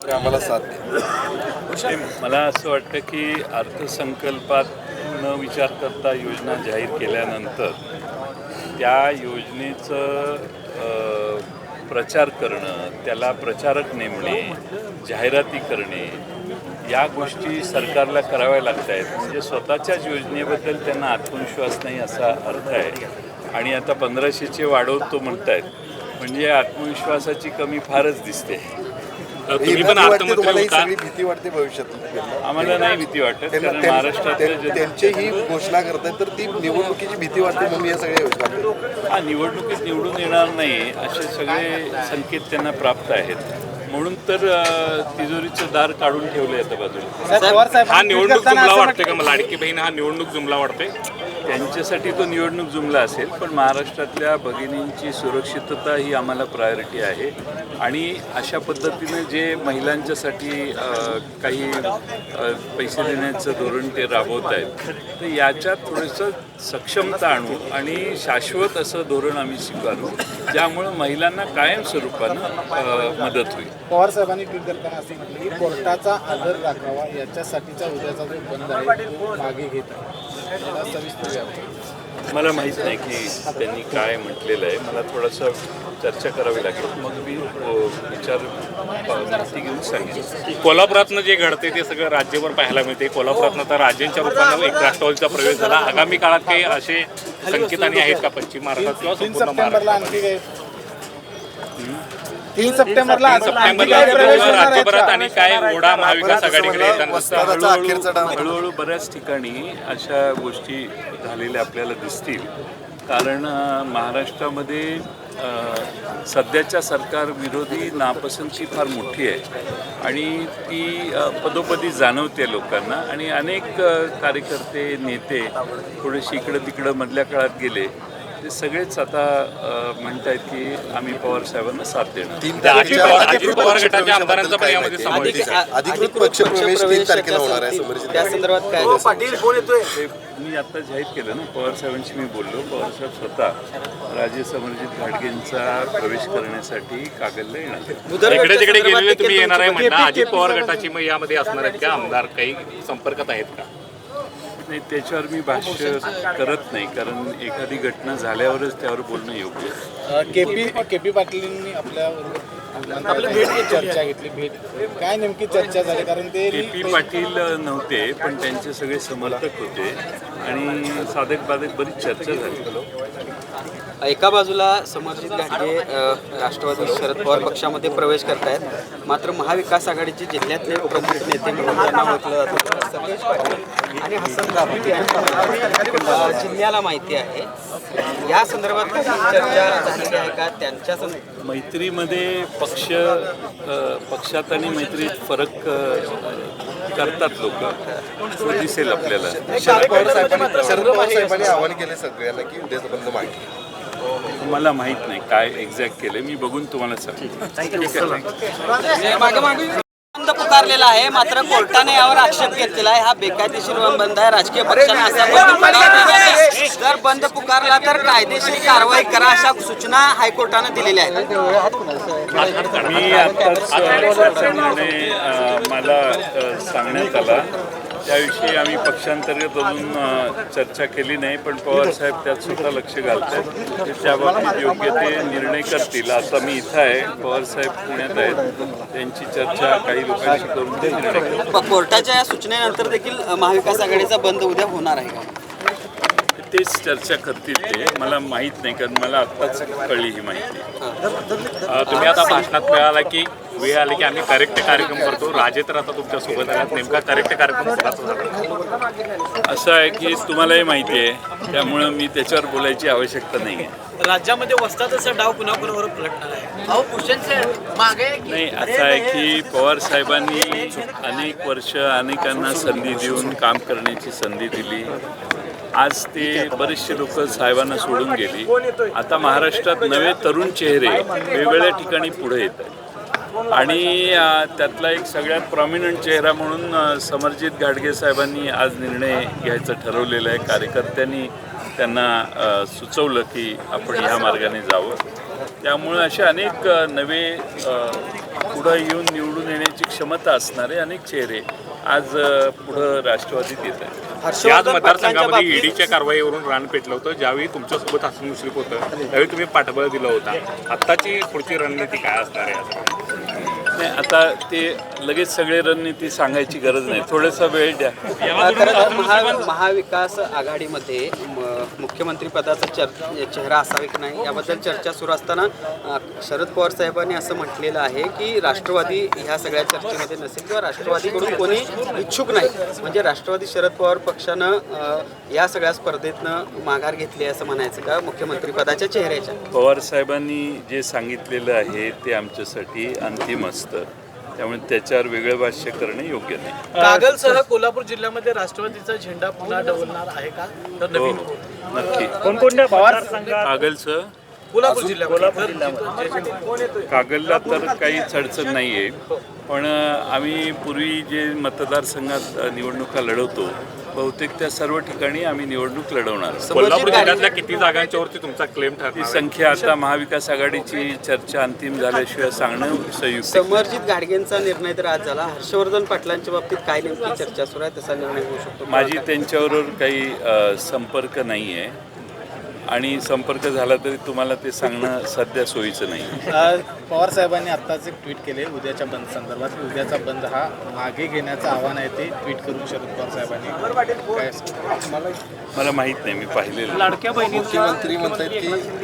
आम्हाला साथ मला असं वाटतं की अर्थसंकल्पात न विचार करता योजना जाहीर केल्यानंतर त्या योजनेचं प्रचार करणं त्याला प्रचारक नेमणे जाहिराती करणे या गोष्टी सरकारला कराव्या लागत आहेत. म्हणजे स्वतःच्याच योजनेबद्दल त्यांना आत्मविश्वास नाही असा अर्थ आहे. आणि आता पंधराशेचे वाढवतो म्हणतायत. म्हणजे आत्मविश्वासाची कमी फारच दिसते. तुम्ही भीती पण वाटते अर्थमंत्री होता सगळी भीती वाटते भविष्यात आम्हाला नाही भीती वाटत कारण त्यांची ही घोषणा करतायत तर ती निवडणुकीची भीती वाटते म्हणून या सगळ्या योजना करतात. हा निवडणुकीत निवडून येणार नाही असे सगळे संकेत त्यांना प्राप्त आहेत. म्हणून तर तिजोरीचं दार काढून ठेवलं आता बाजूला. हा निवडणूक जुमला वाटतोय का मला लाडकी बहीण? हा निवडणूक जुमला वाटतोय त्यांच्यासाठी तो निवडणूक जुमला असेल पण महाराष्ट्रातल्या भगिनींची सुरक्षितता ही आम्हाला प्रायोरिटी आहे. आणि अशा पद्धतीने जे महिलांच्यासाठी काही पैसे देण्याचं धोरण ते राबवत आहेत तर याच्यात थोडंसं सक्षमता आणू आणि शाश्वत असं धोरण आम्ही स्वीकारू ज्यामुळं महिलांना कायम स्वरूपानं मदत होईल. पवार साहेबांनी ट्विट करताना असं म्हटलं की कोर्टाचा आदर राखावा याच्यासाठीचा उद्याचा जो बंद आहे मागे घेत सविस्तर मला माहीत नाही की त्यांनी काय म्हटलेलं आहे. मला थोडंसं चर्चा करावी लागेल. मग मी विचार माहिती घेऊन सांगेन. कोल्हापुरातनं जे घडते ते सगळं राज्यभर पाहायला मिळते कोल्हापुरातनं तर राज्यांच्या रूपानं एक राष्ट्रवादीचा प्रवेश झाला. आगामी काळात काही असे संकेत आणि आहेत का? पश्चिम महाराष्ट्रात किंवा संपूर्ण महाराष्ट्रात तीन सप्टेंबरला तीन आणखी सप्टेंबरला काय प्रवेश होणार आहेत? राज्यभरात का? आणि काय ओढा महाविकास आघाडीकडे येताना वस्तादाचा अखेरचा डाव हळूहळू बऱ्याच ठिकाणी अशा गोष्टी झालेल्या आपल्याला दिसतील. कारण अ, महाराष्ट्रामध्ये अ, सध्याच्या सरकार विरोधी नापसंती फार मोठी आहे. आणि ती अ, पदोपदी जाणवते लोकांना. आणि अनेक अ, कार्यकर्ते नेते थोडेसे इकडं तिकडं मधल्या काळात गेले. ते सगळेच आता अ, म्हणतायत की आम्ही पवार साहेबांना साथ देणार. मी आता जाहीर केलं ना पवार साहेबांशी मी बोललो. पवार साहेब स्वतः राजे समरजित घाटगेंचा प्रवेश करण्यासाठी कागलला येणार आहेत. इकडे तिकडे गेलेले तुम्ही येणार आहे म्हणता अजित पवार गटाची मग यामध्ये असणार आहेत का? आमदार काही संपर्कात आहेत का? नाही त्याच्यावर मी भाष्य करत नाही. कारण एखादी घटना झाल्यावरच त्यावर बोलणं योग्य केपी केपी पाटलींनी आपल्या चर्चा घेतली भेट. काय नेमकी चर्चा झाली? कारण ते के पी पाटील नव्हते पण त्यांचे सगळे समर्थक होते. आणि साधक बाधक बरीच चर्चा झाली. एका बाजूला समरजित घाटगे राष्ट्रवादी शरद पवार पक्षामध्ये प्रवेश करतायत. मात्र महाविकास आघाडीचे जिल्ह्यातले प्रमुख नेते म्हणून त्यांना ओळखलं जातं. सतीश पाटील आणि हसन यांच्या जिल्ह्याला माहिती आहे या संदर्भात काही चर्चा झालेली आहे का? त्यांच्या मैत्रीमध्ये पक्ष पक्षात आणि मैत्रीत फरक करतात लोक. दिसेल आपल्याला. शरद पवार साहेबांनी आवाहन केले सगळ्यांना की उद्याचा बंद मागे मला माहीत नाही काय एक्झॅक्ट केलं मी बघून तुम्हाला सांगतो. पुकारलेला आहे. मात्र कोर्टाने यावर आक्षेप घेतलेला आहे. हा बेकायदेशीर बंद आहे. राजकीय पक्षाने असा जर बंद पुकारला तर कायदेशीर कारवाई करा अशा सूचना हायकोर्टाने दिलेल्या आहेत. मी निर्णय मला सांगण्यात आला. त्याविषयी आम्ही पक्षांतर्गत अजून चर्चा केली नाही पण पवार साहेब त्यात स्वतः लक्ष घालतात ते त्या बाबतीत योग्य ते निर्णय करतील आता मी इथं आहे. पवार साहेब पुण्यात आहेत. त्यांची चर्चा काही लोकांशी करून ते निर्णय करतील. कोर्टाच्या या सूचनेनंतर देखील महाविकास आघाडीचा बंद उद्या होणार आहे का? तेच चर्चा करतील ते. मला माहीत नाही कारण मला आत्ताच कळली ही माहिती. तुम्ही आता भाषणात मिळाला की वेळ आली की आम्ही करेक्ट कार्यक्रम करतो. राजे तर आता तुमच्यासोबत आल्यात नेमका करेक्ट कार्यक्रम कोणाचा झाला? असं आहे की तुम्हालाही माहिती आहे. त्यामुळं मी त्याच्यावर बोलायची आवश्यकता नाही आहे. राज्यामध्ये वस्ताचा डाव पुन्हा पुन्हा पलटणार आहे नाही असं आहे की पवार साहेबांनी अनेक वर्ष अनेकांना संधी देऊन काम करण्याची संधी दिली. आज ते बरेचसे लोक साहेबांना सोडून गेली. आता महाराष्ट्रात नवे तरुण चेहरे वेगवेगळ्या ठिकाणी पुढे येत आहेत. आणि त्यातला एक सगळ्यात प्रॉमिनंट चेहरा म्हणून समरजित गाडगे साहेबांनी आज निर्णय घ्यायचं ठरवलेलं आहे. कार्यकर्त्यांनी त्यांना सुचवलं की आपण ह्या मार्गाने जावं. त्यामुळे असे अनेक नवे पुढं येऊन निवडून येण्याची क्षमता असणारे अनेक चेहरे आज पुढं राष्ट्रवादीत येत आहेत. याच मतदारसंघामध्ये ईडीच्या कारवाईवरून रान पेटलं होतं. ज्यावेळी तुमच्यासोबत हसन मुश्रीफ होतं त्यावेळी तुम्ही पाठबळ दिलं होता. आत्ताची पुढची रणनीती काय असणार आहे? नाही आता ते लगेच सगळे रणनीती सांगायची गरज नाही. थोडासा वेळ द्या. महाविकास आघाडीमध्ये मुख्यमंत्रीपदाचा चर चेहरा असावा की नाही याबद्दल चर्चा सुरू असताना शरद पवार साहेबांनी असं म्हटलेलं आहे की राष्ट्रवादी ह्या सगळ्या चर्चेमध्ये नसेल किंवा राष्ट्रवादीकडून कोणी इच्छुक नाही. म्हणजे राष्ट्रवादी शरद पवार पक्षानं या सगळ्या स्पर्धेतनं माघार घेतली आहे असं म्हणायचं का मुख्यमंत्रीपदाच्या चेहऱ्याच्या? पवार साहेबांनी जे सांगितलेलं आहे ते आमच्यासाठी अंतिम असतं. त्यामुळे त्याच्यावर वेगळं भाष्य करणे योग्य नाही. कागलसह कोल्हापूर जिल्ह्यामध्ये राष्ट्रवादीचा झेंडा पुन्हा डवलणार आहे का? तर हो नवीन नक्की कोणकोणत्या मतदारसंघात? कागलचं कोल्हापूर जिल्ह्यामध्ये. कागलला तर काहीच अडचण नाही आहे पण आम्ही पूर्वी जे मतदारसंघात निवडणुका लढवतो बहुतेक त्या सर्व ठिकाणी आम्ही निवडणूक लढवणार. कोल्हापूर जिल्ह्यातल्या किती जागांच्या वरती तुमचा क्लेम ती ठरणार आहे? संख्या आता महाविकास आघाडीची चर्चा अंतिम झाल्याशिवाय सांगणं संयुक्त. समर्जित गाडगेंचा निर्णय तर आज झाला. हर्षवर्धन पाटलांच्या बाबतीत काय नेमकी चर्चा सुरू आहे? तसा निर्णय होऊ शकतो. माझी त्यांच्याबरोबर काही संपर्क नाही आहे आणि संपर्क झाला तरी तुम्हाला ते सांगणं सध्या सोयीचं नाही. आज पवार साहेबांनी आत्ताच एक ट्विट केले उद्याच्या बंद संदर्भात. उद्याचा बंद हा मागे घेण्याचं आव्हान आहे ते ट्विट करून शरद पवार साहेबांनी. मला मला माहीत नाही मी पाहिलेलं. लाडक्या बहिणींचा मुख्यमंत्री म्हणतायत की-